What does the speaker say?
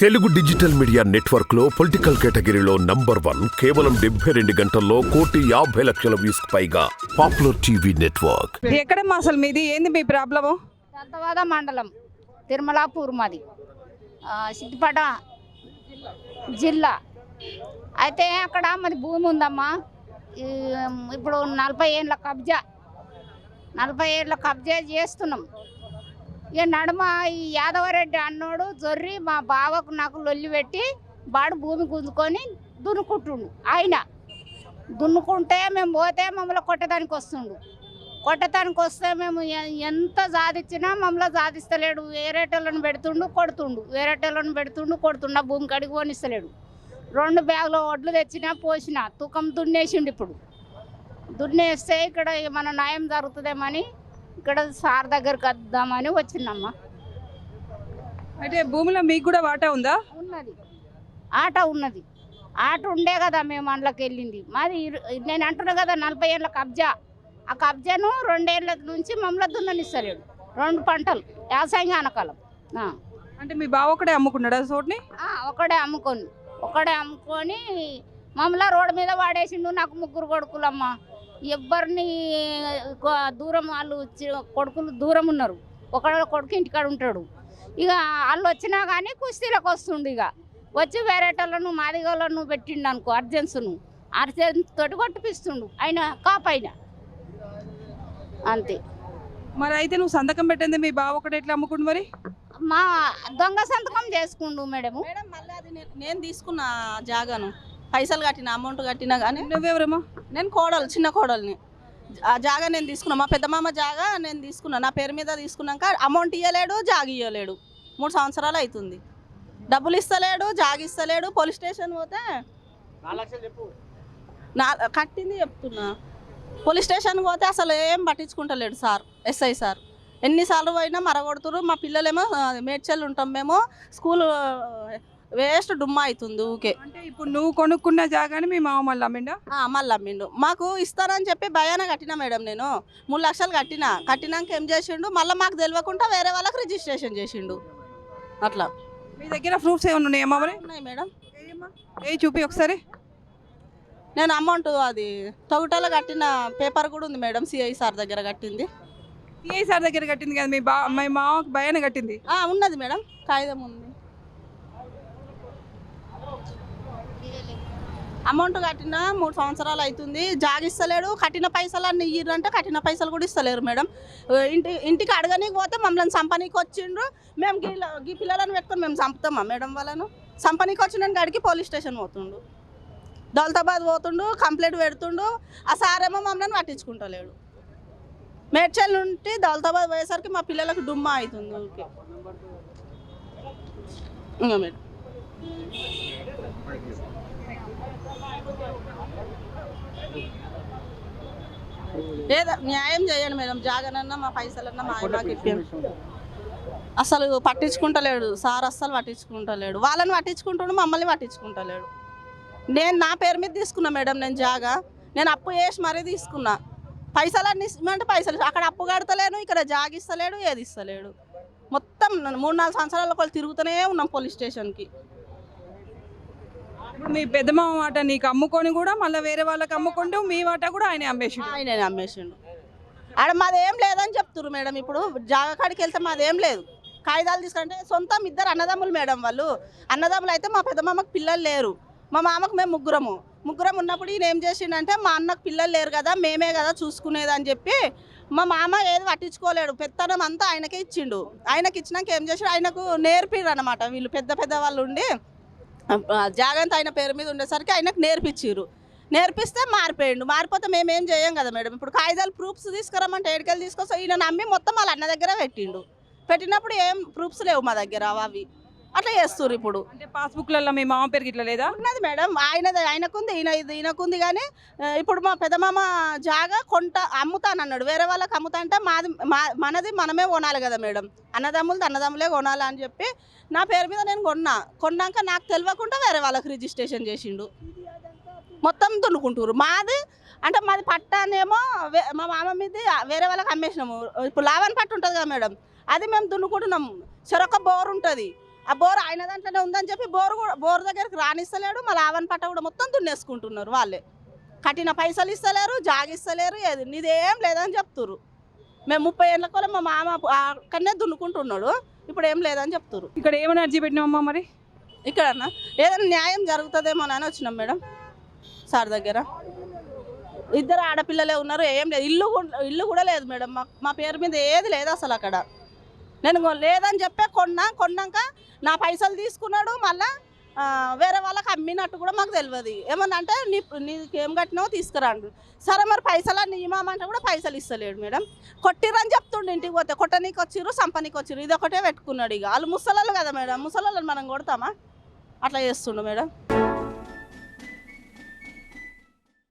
Telugu digital media నెట్వర్క్లో political కేటగిరీలో number one కేవలం డెబ్బై రెండు గంటల్లో కోటి యాభై లక్షల వ్యూస్ పైగా పాపులర్ టీవీ నెట్వర్క్. ఎక్కడమ్మా అసలు మీది? ఏంది మీ ప్రాబ్లము? దంతవాద మండలం తిరుమలాపూర్ మాది. ఆ, సిద్దిపేట జిల్లా. అయితే అక్కడ మరి భూమి ఉందమ్మా. ఈ, ఇప్పుడు నలభై ఏళ్ళ కబ్జా నలభై ఏళ్ళ కబ్జా చేస్తున్నాం. ఇక నడుమ ఈ యాదవరెడ్డి అన్నోడు జొర్రి మా బావకు నాకు లొల్లి పెట్టి వాడు భూమి గుంజుకొని దున్నుకుంటుండు. ఆయన దున్నుకుంటే మేము పోతే మమ్మల్ని కొట్టడానికి వస్తుండు. కొట్టడానికి వస్తే మేము ఎంత సాధించినా మమ్మల్ని సాధిస్తలేడు వేరేటోళ్ళని పెడుతుండు కొడుతుండు. వేరేటోళ్ళని పెడుతుండు కొడుతుండు. ఆ భూమి కడిగి పోనిస్తలేడు. రెండు బ్యాగులో వడ్లు తెచ్చినా పోసినా తూకం దున్నేసిండు ఇప్పుడు. దున్నేస్తే ఇక్కడ మన న్యాయం జరుగుతుందేమని ఇక్కడ సార్ దగ్గరికి వద్దామని వచ్చిందమ్మా. అంటే భూమిలో మీకు కూడా వాటా ఉందా? ఉన్నది. ఆట ఉన్నది. ఆట ఉండే కదా మేము అందులోకి వెళ్ళింది. మాది ఇరు- నేను అంటున్నా కదా నలభై ఏళ్ళ కబ్జా. ఆ కబ్జాను రెండేళ్ళ నుంచి మమ్మల్ని దున్ననిస్తలేడు రెండు పంటలు వ్యవసాయం ఆనకాలం ఆ. అంటే మీ బావ ఒకడే అమ్ముకున్నాడు చోటుని? ఆ, ఒకడే అమ్ముకొని ఒకడే అమ్ముకొని మమ్మల్ని రోడ్డు మీద వాడేసిండు. నాకు ముగ్గురు కొడుకులమ్మ. ఎవ్వరిని కొ- దూరం వాళ్ళు కొడుకులు దూరం ఉన్నారు. ఒక కొడుకు ఇంటికాడ ఉంటాడు. ఇక వాళ్ళు వచ్చినా కానీ కుస్తీలకు వస్తుండు ఇక. వచ్చి వేరేటోళ్ళను మాదిగోళ్ళను పెట్టిండు అనుకో అర్జెన్స్ను అర్జెన్స్ తోటి కొట్టిపిస్తుండు. ఆయన కాపైన అంతే. మరి అయితే నువ్వు సంతకం పెట్టింది మీ బావ ఒకటే ఎట్లా అమ్ముకుండు మరి? మా దొంగ సంతకం చేసుకుండు మేడము. మేడం మళ్ళీ అది నేను తీసుకున్న జాగాను. పైసలు కట్టిన అమౌంట్ కట్టినా కానీ నువ్వెవరమ్మా? నేను కోడలు చిన్న కోడల్ని. ఆ జాగా నేను తీసుకున్నా. మా పెద్ద మామ జాగా నేను తీసుకున్నా. నా పేరు మీద తీసుకున్నాక అమౌంట్ ఇవ్వలేడు జాగ ఇవ్వలేడు మూడు సంవత్సరాలు అవుతుంది డబ్బులు ఇస్తలేడు జాగ ఇస్తలేడు. పోలీస్ స్టేషన్ పోతే నా కట్టింది చెప్తున్నా. పోలీస్ స్టేషన్ పోతే అసలు ఏం పట్టించుకుంటలేడు సార్ ఎస్ఐ సార్. ఎన్నిసార్లు పోయినా మరగొడుతురు మా పిల్లలేమో మేడ్చల్ ఉంటాం మేము. స్కూల్ వేస్ట్ డుమ్మా అవుతుంది ఊకే. అంటే ఇప్పుడు నువ్వు కొనుక్కున్న జాగాని మీ మామ మళ్ళీ అమ్మిండా? మళ్ళీ అమ్మిండు. మాకు ఇస్తారని చెప్పి భయాన కట్టినా మేడం నేను. మూడు లక్షలు కట్టినా. కట్టినాక ఏం చేసిండు? మళ్ళీ మాకు తెలియకుండా వేరే వాళ్ళకి రిజిస్ట్రేషన్ చేసిండు. అట్లా. మీ దగ్గర ప్రూఫ్స్ ఏమైనా ఉన్నాయమ్మా మరి? ఉన్నాయి మేడం? ఏ చూపి ఒకసారి. నేను అమౌంట్ అది తొగటలో కట్టిన పేపర్ కూడా ఉంది మేడం సిఐ సార్ దగ్గర కట్టింది. సిఐ సార్ దగ్గర కట్టింది కదా మీ బా మీ మామకి భయాన్ని కట్టింది? ఉన్నది మేడం. కాగితం ఉంది. అమౌంట్ కట్టిన మూడు సంవత్సరాలు అవుతుంది. జాగిస్తలేడు కట్టిన పైసలు అన్ని ఇయ్యంటే కట్టిన పైసలు కూడా ఇస్తలేరు మేడం. ఇంటి ఇంటికి అడగనీకి పోతే మమ్మల్ని సంపనీకి వచ్చిండ్రు. మేము గీ గీ పిల్లలను పెట్టుకొని మేము చంపుతామా మేడం వాళ్ళను? సంపనీకి వచ్చిన గడికి పోలీస్ స్టేషన్ పోతుండు. దౌలతాబాద్ పోతుండు కంప్లైంట్ పెడుతుండు. ఆ సారేమో మమ్మల్ని పట్టించుకుంటలేడు. మేడ్చల్ నుండి దౌలతాబాద్ పోయేసరికి మా పిల్లలకు డుమ్మా అవుతుంది ఇంకా మేడం. ఏదో న్యాయం చేయండి మేడం. జాగనన్నా మా పైసలన్నా మా మాకు అసలు పట్టించుకుంటలేడు. సార్ అస్సలు పట్టించుకుంటలేడు. వాళ్ళని పట్టించుకుంటుండు మమ్మల్ని పట్టించుకుంటలేడు. నేను నా పేరు మీద తీసుకున్నా మేడం నేను జాగా. నేను అప్పు చేసి మరీ తీసుకున్నా. పైసలు అన్ని ఇమ్మంటే పైసలు అక్కడ అప్పు కడతలేను ఇక్కడ జాగిస్తలేడు ఏది ఇస్తలేడు. మొత్తం మూడు నాలుగు సంవత్సరాల వాళ్ళు తిరుగుతూనే ఉన్నాం పోలీస్ స్టేషన్కి. మీ పెద్ద మామ వాట నీకు అమ్ముకొని కూడా మళ్ళీ వేరే వాళ్ళకి అమ్ముకుంటూ మీ వాట కూడా ఆయన అమ్మేసి ఆయన అమ్మేసిండు. ఆడ మాదేం లేదని చెప్తున్నారు మేడం ఇప్పుడు. జాగా కాడికి వెళ్తే మాదేం లేదు. కాగితాలు తీసుకుంటే సొంతం ఇద్దరు అన్నదమ్ములు మేడం వాళ్ళు. అన్నదమ్ములు అయితే మా పెద్దమ్మకి పిల్లలు లేరు. మా మామకు మేము ముగ్గురము. ముగ్గురం ఉన్నప్పుడు ఈయన ఏం చేసిండంటే మా అన్నకు పిల్లలు లేరు కదా మేమే కదా చూసుకునేది అని చెప్పి మా మామ ఏది పట్టించుకోలేడు. పెత్తనం అంతా ఆయనకే ఇచ్చిండు. ఆయనకి ఇచ్చినాక ఏం చేసిండు? ఆయనకు నేర్పిడు అనమాట వీళ్ళు పెద్ద పెద్ద వాళ్ళు ఉండి జాగంత ఆయన పేరు మీద ఉండేసరికి ఆయనకు నేర్పించారు నేర్పిస్తే మారిపోయిండు. మారిపోతే మేము ఏం చేయం కదా మేడం? ఇప్పుడు కాగితాలు ప్రూఫ్స్ తీసుకురమ్మంటే ఏడికెళ్ళి తీసుకొస్తే ఈయన నమ్మి మొత్తం వాళ్ళ అన్న దగ్గర పెట్టిండు. పెట్టినప్పుడు ఏం ప్రూఫ్స్ లేవు మా దగ్గర అవి. అట్లా చేస్తుర్రు ఇప్పుడు. అంటే పాస్బుక్లలో మీ మామ పేరుకి ఇట్లా లేదా? ఉన్నది మేడం. ఆయనది ఆయనకుంది ఈయన ఇది ఈయనకుంది కానీ ఇప్పుడు మా పెదమామ జాగా కొంట అమ్ముతానన్నాడు. వేరే వాళ్ళకి అమ్ముతా అంటే మాది మా మనది మనమే కొనాలి కదా మేడం. అన్నదమ్ములది అన్నదమ్ములే కొనాలి అని చెప్పి నా పేరు మీద నేను కొన్నా. కొన్నాక నాకు తెలియకుండా వేరే వాళ్ళకి రిజిస్ట్రేషన్ చేసిండు. మొత్తం దున్నుకుంటారు మాది అంటే మాది పట్టానేమో మా మామ మీది వేరే వాళ్ళకి అమ్మేసినాము. ఇప్పుడు లావన్ పట్టు ఉంటుంది కదా మేడం. అది మేము దున్నుకుంటున్నాము చెరొక్క బోర్ ఉంటుంది. ఆ బోర్ ఆయన దాంట్లోనే ఉందని చెప్పి బోర్ కూడా బోర్ దగ్గరికి రానిస్తలేడు మళ్ళీ ఆవన్ పట్ట కూడా మొత్తం దున్నేసుకుంటున్నారు వాళ్ళే. కట్టిన పైసలు ఇస్తలేరు జాగిస్తలేరు ఏది నీదేం లేదని చెప్తురు మేము ముప్పై ఏళ్ళ కూడా మా మామ అక్కడనే దున్నుకుంటున్నాడు ఇప్పుడు ఏం లేదని చెప్తురు ఇక్కడ ఏమని అర్జీ పెట్టినామమ్మా మరి? ఇక్కడ ఏదైనా న్యాయం జరుగుతుందేమో అని వచ్చినాం మేడం సార్ దగ్గర. ఇద్దరు ఆడపిల్లలే ఉన్నారు ఏం లేదు ఇల్లు కూడా ఇల్లు కూడా లేదు మేడం మా మా పేరు మీద ఏది లేదు అసలు అక్కడ. నేను లేదని చెప్పే కొన్నా కొన్నాక నా పైసలు తీసుకున్నాడు మళ్ళా వేరే వాళ్ళకి అమ్మినట్టు కూడా మాకు తెలియదు. ఏమన్నా అంటే నీ నీకు ఏం కట్టినావో తీసుకురాండు. సరే మరి పైసలు అన్ని ఇమామంటే కూడా పైసలు ఇస్తలేడు మేడం. కొట్టిరని చెప్తుండు ఇంటికి పోతే కొట్టనీకి వచ్చిర్రు సంపనీకి వచ్చిర్రు ఇది ఒకటే పెట్టుకున్నాడు ఇక. వాళ్ళు ముసలాళ్ళు కదా మేడం ముసలాళ్ళని మనం కొడతామా? అట్లా చేస్తుండు మేడం.